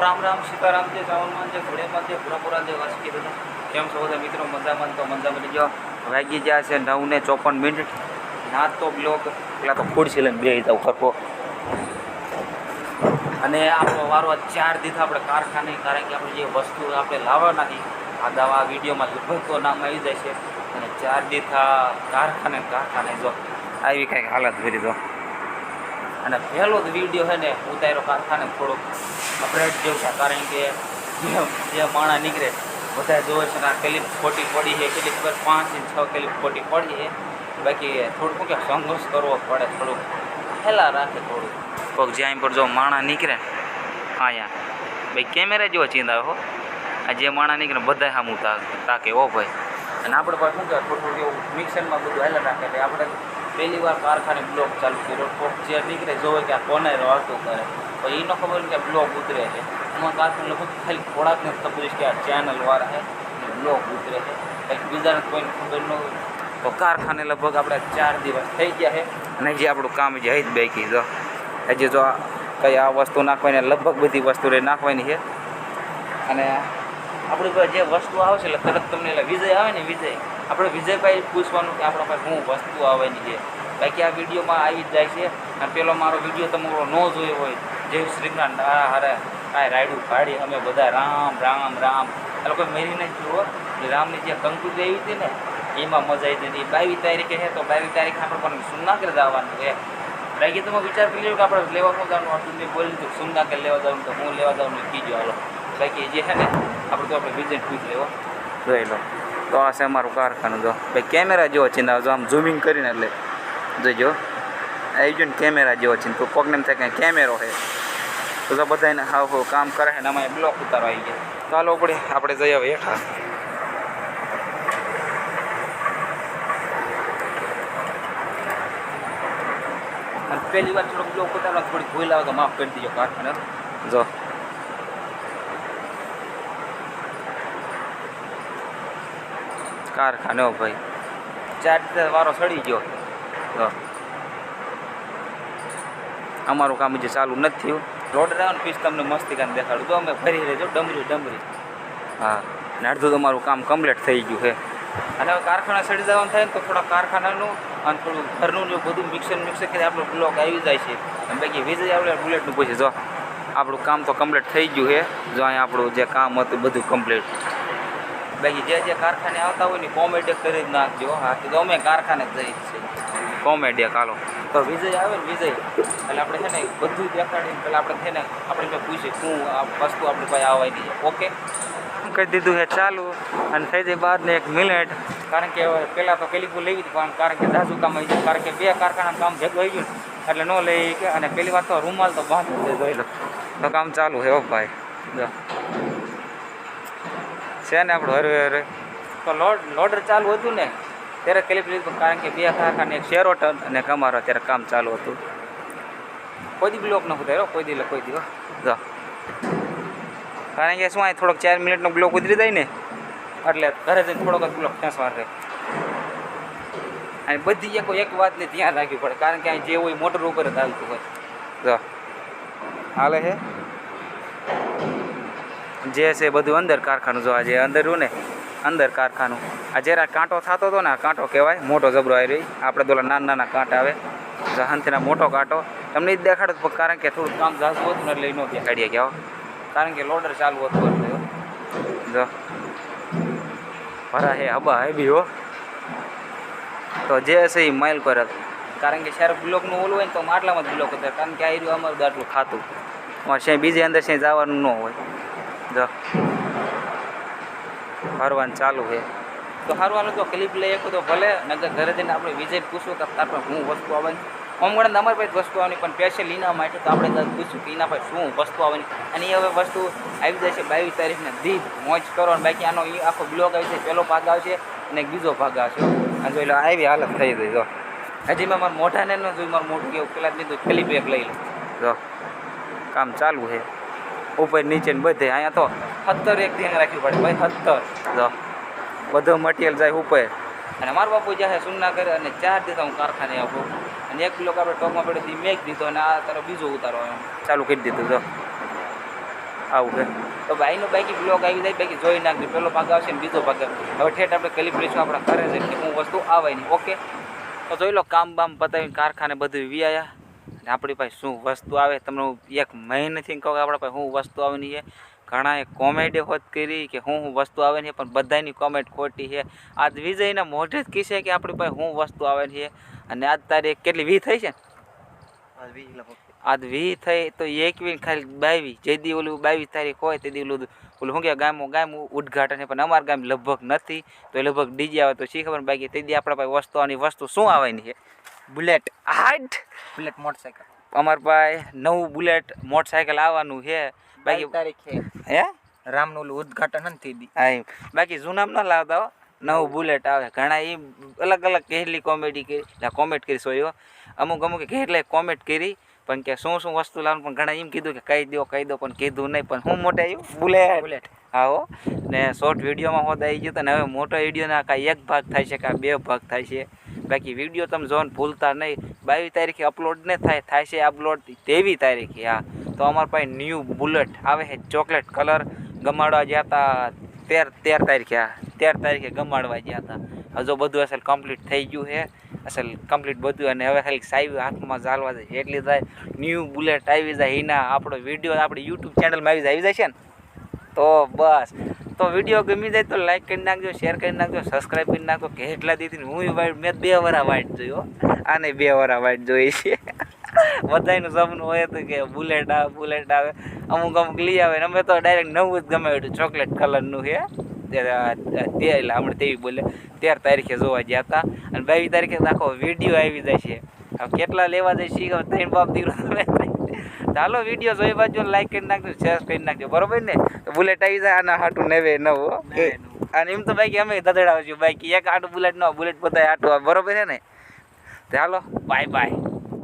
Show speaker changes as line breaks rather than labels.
રામ રામ, સીતારામ છે ચાવલમાન છે ઘોડેમાં છે, પુરાપુરા છે, વાસકી બધા કેમ છો બધા મિત્રો? મજામાં તો મજા મળી ગયો. વાગી ગયા છે નવ ને ચોપન મિનિટ. ના તો બ્લોક, પેલા તો ખુરશી લઈને બે જાવ ખરખો. અને આપણો વારો ચાર દીધા આપણે કારખાને, કારણ કે આપણે જે વસ્તુ આપણે લાવવાના હતી આ દવા વિડીયોમાં લગભગ તો નામ આવી જાય છે. અને ચાર દીધા કારખાને કારખાને જો. આવી કંઈક હાલત ભરી દો અને પહેલો જ વીડિયો છે ને, ઉતાર્યો કારખાને થોડોક અપડેટ જેવું છે, કારણ કે જે માણા નીકળે, બધા જોવે છે આ ક્લિપ ખોટી પડી છે કેટલી પર પાંચ ઇંચ છ ક્લિપ ખોટી પડી છે. બાકી થોડુંક શું કે સંઘર્ષ કરવો પડે થોડુંક. હેલા રાખે થોડું કોઈક જ્યાં પર જો માણા નીકળે, હા અહીંયા ભાઈ કેમેરા જેવો ચીંદા હો. આ જે માણા નીકળે બધા સામું તાકે, ઓ ભાઈ. અને આપણે પણ શું કહેવાય થોડું થોડું એવું મિક્સરમાં બધું હેલા રાખે, એટલે આપણે પહેલી વાર કારખાને બ્લોક ચાલુ કર્યો. કોક જે નીકળે જોવે કે આ કોને રહેતું કરે તો એ. ન ખબર કે બ્લોક ઉતરે છે. એમાં કારખાને લગભગ ખાલી થોડાકને ખબર કે આ ચેનલવાળા છે બ્લોક ઉતરે છે. કંઈક બીજાને કોઈને ખબર ન હોય. તો કારખાને લગભગ આપણે ચાર દિવસ થઈ ગયા છે. અને જે આપણું કામ જે હજી બાકી જો હજી જો કઈ આ વસ્તુ નાખવાની, લગભગ બધી વસ્તુ રે નાખવાની છે. અને આપણી જે વસ્તુ આવશે એટલે તરત તમને એટલે વિજય આવે ને વિજય. આપણે વિજયભાઈ પૂછવાનું કે આપણા પાસે શું વસ્તુ આવવાની છે. બાકી આ વિડીયોમાં આવી જ જાય છે. અને પેલો મારો વીડિયો તમારો ન જોયો હોય, જય શ્રીકૃષ્ણ હારા હારે કાંઈ રાયડું ભાડી અમે બધા રામ રામ રામ. આ લોકો મેરીને જ જુઓ રામની જે કંકુતિ આવી હતી ને, એમાં મજા આવી હતી. બાવીસ તારીખે છે, તો બાવીસ તારીખે આપણે પણ સુનાગર જવાનું છે. બાકી તમે વિચાર કરી લો કે આપણે લેવાનું જવાનું હતું મેં બોલી દીધું સુનાગર લેવા જવાનું, તો હું લેવા જવાનું કીધું હાલો. બાકી જે છે ને, આપણે તો આપણે વિઝિટ પૂછી લેવો. જોઈ લો. તો આ છે અમારું કારખાનું જો. ભાઈ, કેમેરા જેવો છે ને આમ ઝૂમિંગ કરીને એટલે. જોઈજો. આવી ગયો ને કેમેરા જેવો છે તો કોકને એમ થાય કે કેમેરો છે. તો તો બધા એને હાવ હાવ કામ કરે ને અમારે બ્લોક ઉતારવા આવી ગયા. તો ઉપડે આપણે જઈ આવે હેઠા પહેલી વાર થોડોક બ્લોક ઉતારવા થોડી ભૂલ આવે તો માફ કરી દીજો કારખાના. જો. કારખાને ભાઈ. ચાર વારો સડી ગયો. તો અમારું કામ જે ચાલુ નથી થયું. રોડ રાઉન્ડ પીસ તમને મસ્તી કામ દેખાડું. તો અમે ફરી રહેજો ડમરી ડમરી. હા ને અડધું તમારું કામ કમ્પ્લીટ થઈ ગયું છે. અને હવે કારખાના સડી જવાનું થાય ને તો થોડા કારખાનાનું અને થોડું ઘરનું જો બધું મિક્સર મિક્સર કરી આપણો બ્લોક આવી જાય છે. અને બાકી વીજ આપણે બુલેટનું પૂછે. જો, આપણું કામ તો કમ્પ્લીટ થઈ ગયું છે. જો અહીંયા આપણું જે કામ હતું બધું કમ્પ્લીટ બાકી જે જે કારખાને આવતા હોય ને કોમેડી કરી જ નાખજો, હા. કે અમે કારખાને જઈ છે કોમેડિયક કાલો તો વિજય આવે ને વિજય. એટલે આપણે છે ને બધું દેખાડીને પેલા આપણે છે ને આપણે પૂછીએ શું આ વસ્તુ આપણી પાસે આવવાની છે? ઓકે? કરી દીધું છે, ચાલુ. અને થઈ જાય બાદ ને એક મિનિટ. કારણ કે પહેલાં તો પેલી લેવી હતી, પણ કારણ કે દાજુ કામ આવી ગયું. કારણ કે બે કારખાના કામ ભેગું આવી ગયું એટલે ન લઈ અને પેલી વાત તો રૂમાલ તો બાંધ જોઈ લો. તો કામ ચાલુ છે ઓ ભાઈ. જો. છે ને આપણું હરવે હરવે. તો લોડ લોડર ચાલુ હતું ને ત્યારે ક્લિપ લીધું કારણ કે બે કારખાને એક શેરોટન અને કમારો ત્યારે કામ ચાલુ હતું. કોઈ દી બ્લોક ન ઉતાર્યો કોઈ દી કોઈ દી. જો. કારણ કે શું આ થોડોક ચાર મિનિટનો બ્લોક ઉતરી જાય ને? એટલે ઘરે જઈને થોડોક જ બ્લોક ત્યાં રહે. અને બધી એક એક વાતને ધ્યાન રાખવી પડે કારણ કે અહીં જે હોય મોટર ઉપર જ હાલતું હોય. જો. હાલે છે જે છે બધું અંદર કારખાનું જો આ જે અંદર ને, અંદર કારખાનું. આ જરા કાંટો થતો હતો ને, આ કાંટો કહેવાય, મોટો જબરો આવી રહી આપણે તો નાના નાના કાંટા આવે. જહાનથીના મોટો કાંટો. તમને જ દેખાડો કારણ કે થોડું કામ ઝાઝું હતું ને એટલે ન દેખાડીએ ગયા કારણ કે લોડર ચાલુ હતું જો. ભરા હે હબા હે બી હો. તો જે હશે એ માઇલ કરે કારણ કે શેર બ્લોકનું ઓલું હોય ને, તો માટલામાં જ બ્લોક હતા કારણ કે આ રહ્યું અમારું આટલું ખાતું. છે બીજે અંદર છે જવાનું ન હોય. જો હરવાનું ચાલુ છે. તો હરવાનું તો ક્લિપ લઈ શકું તો ભલે નગર ઘરે જઈને આપણે વિજય પૂછવું કે તાર પણ શું વસ્તુ આવવાની આમ ગણે અમારી પાસે વસ્તુ આવવાની, પણ સ્પેશિયલ લીના માટે તો આપણે પૂછ્યું કે એના પાસે શું વસ્તુ આવવાની. અને એ હવે વસ્તુ આવી છે બાવીસ તારીખને દીધ મોજ કરો અને બાકી આનો એ આખો બ્લોગ આવી છે પહેલો ભાગ આવશે અને બીજો ભાગ આવશે. અને જોઈ લો આવી હાલત થઈ ગઈ, જો. હજી મેં મારા મોઢાને ન જોયું, મારું મોઢું કેવું, પેલા જ લીધું પેલી બેગ લઈ લો. જો, કામ ચાલુ છે. ઉપર, નીચે ને બધે. અહીંયા તો સત્તર એક ધ્યાન રાખવી પડે ભાઈ, સત્તર. જો, બધો મટીરિયલ જાય ઉપર. અને મારા બાપુ જ્યાં સુન્ના કરે અને ચાર દિવસ હું કારખાને આપું અને એક કિલો આપણે ટોપમાં પડ્યો મેં દીધો અને આ તારો બીજો ઉતારો ચાલુ કરી દીધું, જો. આવું છે. તો ભાઈનો બાકી બ્લોગ આવી જાય, બાકી જોઈ નાખજો. પહેલો ભાગ આવશે ને બીજો ભાગ. હવે ઠેઠ આપણે કેલિબ્રેશન આપણા કરે છે કે હું વસ્તુ આવે નહીં ઓકે? તો જોઈ લો, કામ બામ પતાવીને કારખાને બધું વી આવ્યા આપણી પાસે શું વસ્તુ આવે તમને હું એક મહિનાથી કહું કે આપણા પાસે શું વસ્તુ આવવાની છે ઘણાએ કોમેડી હોત કરી કે હું હું વસ્તુ આવે છે પણ બધાની કોમેન્ટ ખોટી છે. આજ વિજયના મોઢે જ કહેશે કે આપણી પાસે શું વસ્તુ આવે છે અને આજ તારીખ કેટલી? વી થઈ છે આજ વી થઈ તો એકવી ખાલી બાવી જે દી ઓલું બાવીસ તારીખ હોય તે દી ઓલું ઓલું શું કે ગામ ગામ ઉદઘાટન છે પણ અમારા ગામ લગભગ નથી. તો એ લગભગ ડીજે આવે તો શી ખબર બાકી? તે દી આપણા પાસે વસ્તુ આની વસ્તુ શું આવવાની છે બુલેટ હાટ
બુલેટ મોટરસાઇકલ
અમાર પાસે નવું બુલેટ મોટરસાયકલ આવવાનું છે. બાકી
તારીખે.
હે?
રામનું ઓલું ઉદઘાટન નથી દી
હા. બાકી જૂનામ ન લાવતા હો? નવું બુલેટ આવે. ઘણા એ અલગ અલગ કેટલી કોમેડી કરી કોમેન્ટ કરી સોયો અમુક અમુક કેટલાય કોમેન્ટ કરી પણ કે શું શું વસ્તુ લાવવાનું પણ ઘણા એમ કીધું કે કહી દો કહી દો પણ કીધું નહીં. પણ હું મોટે આવ્યું બુલેટ.
બુલેટ.
આવો ને શોર્ટ વિડીયોમાં હોત આવી ગયો તો ને હવે મોટો વિડીયોના કાંઈ એક ભાગ થાય છે કાં બે ભાગ થાય છે. બાકી વીડિયો તમે જોઈને ભૂલતા નહીં. બાવીસ તારીખે અપલોડ ને થાય થાય છે અપલોડ તેવી તારીખે, હા. તો અમારા પાસે ન્યૂ બુલેટ આવે છે ચોકલેટ કલર ગમાડવા ગયા હતા તેર તેર તારીખે, હા. તેર તારીખે ગમાડવા ગયા હતા હજુ બધું અસલ કમ્પ્લીટ થઈ ગયું છે. અસલ કમ્પ્લીટ બધું અને હવે ખાલી સાહેબ હાથમાં ચાલવા જાય, એટલી થાય. ન્યૂ બુલેટ આવી જાય, એના આપણો વીડિયો આપણી યુટ્યુબ ચેનલમાં આવી જાય આવી જાય છે ને? તો બસ. તો વીડિયો ગમી જાય તો લાઈક કરી નાખજો શેર કરી નાખજો સબસ્ક્રાઈબ કરી નાખજો કેટલા દીધી હું વાઇટ મેં બે વરા વાઇટ જોયો આને બે વરા વાઇટ જોઈ છે. બધાનું સપનું હોય તો કે બુલેટ આવે બુલેટ આવે. અમુક અમુક લઈ આવે અમે તો ડાયરેક્ટ નવું જ ગમે ચોકલેટ કલરનું છે. એટલે હમણાં તેવી બોલે. તેર તારીખે જોવા ગયા હતા. અને બાવીસ તારીખે આખો વીડિયો આવી જાય છે. કેટલા લેવા જઈ શીખો ત્રણ બાપ દીકરો તમે ચાલો વીડિયો જોઈ બાજુ લાઈક કરી નાખજો શેર કરી નાખજો. બરોબર ને? તો બુલેટ આવી જાય આના હાટું નેવે નવો અને એમ તો બાકી અમે દધડાવશું બાકી એક આટું બુલેટ ન બુલેટ બધા આટું બરોબર છે ને? ચાલો બાય બાય